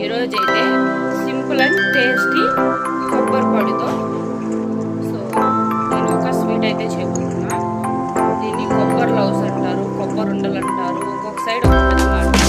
ఈరోజైతే అయితే simple and tasty కొబ్బరి పొడితో. సో నేను ఒక స్వీట్ అయితే చేయకుంటున్నా దీన్ని కొబ్బరి లవ్స్ అంటారు కొబ్బరి ఉండలు అంటారు ఒక్కొక్క సైడ్ ఒక్కొక్క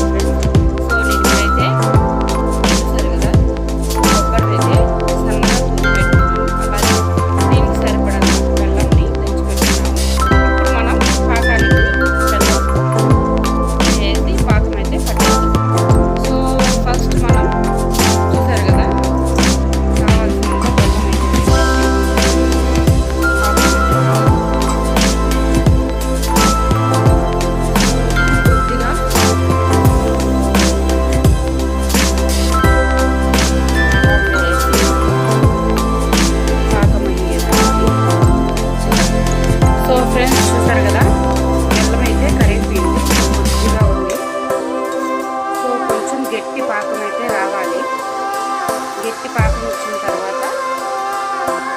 గట్టి పాకం అయితే రావాలి. గట్టి పాకం వచ్చిన తర్వాత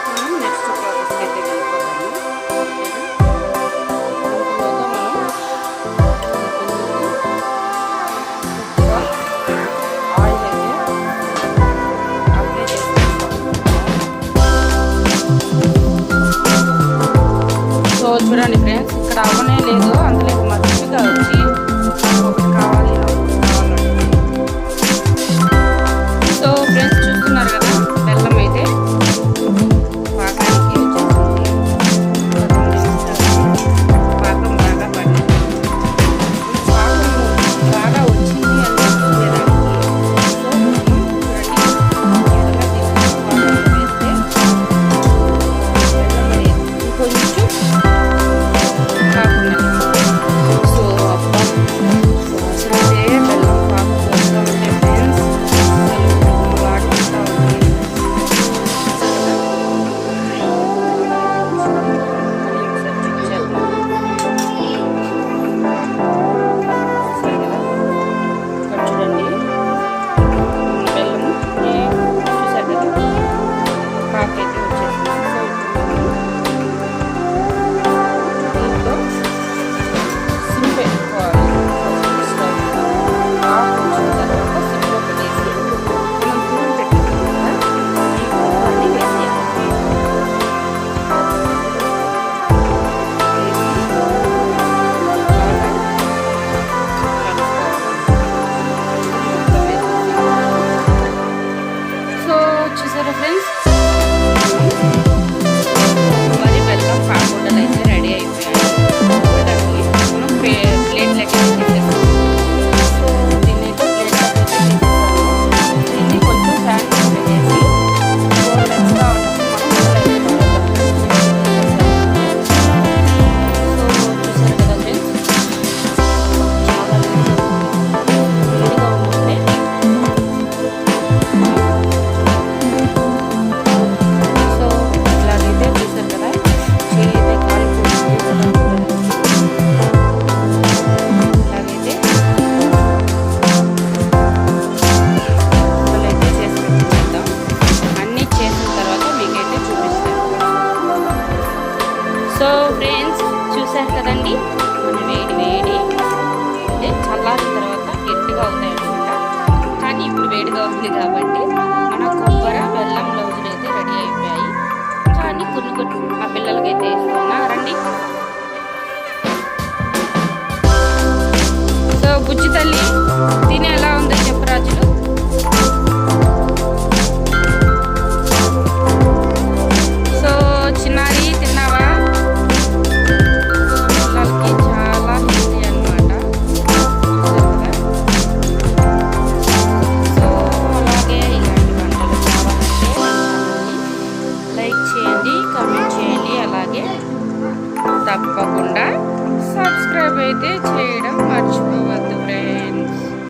మనం నెక్స్ట్ ప్రాసెస్ అయితే వెళ్ళిపోతాము చూడండి ఫ్రెండ్స్ ఇక్కడ అవ్వనే లేదు అందులో సో ఫ్రెండ్స్ చూసారు కదండి? వేడి వేడి అంటే చల్లారిన తర్వాత గట్టిగా అవుతాయి అనమాట కానీ ఇప్పుడు వేడిగా ఉంది కాబట్టి మన కొబ్బర బెల్లం లౌజులు అయితే రెడీ అయిపోయాయి. కానీ కొన్ని కొన్ని మా పిల్లలకైతే ఇస్తున్నా రండి సో బుజ్జి తల్లి తిని ఎలా ఉందో చెప్పరాజులు కామెంట్ చేయండి. అలాగే తప్పకుండా సబ్స్క్రైబ్ అయితే చేయడం మర్చిపో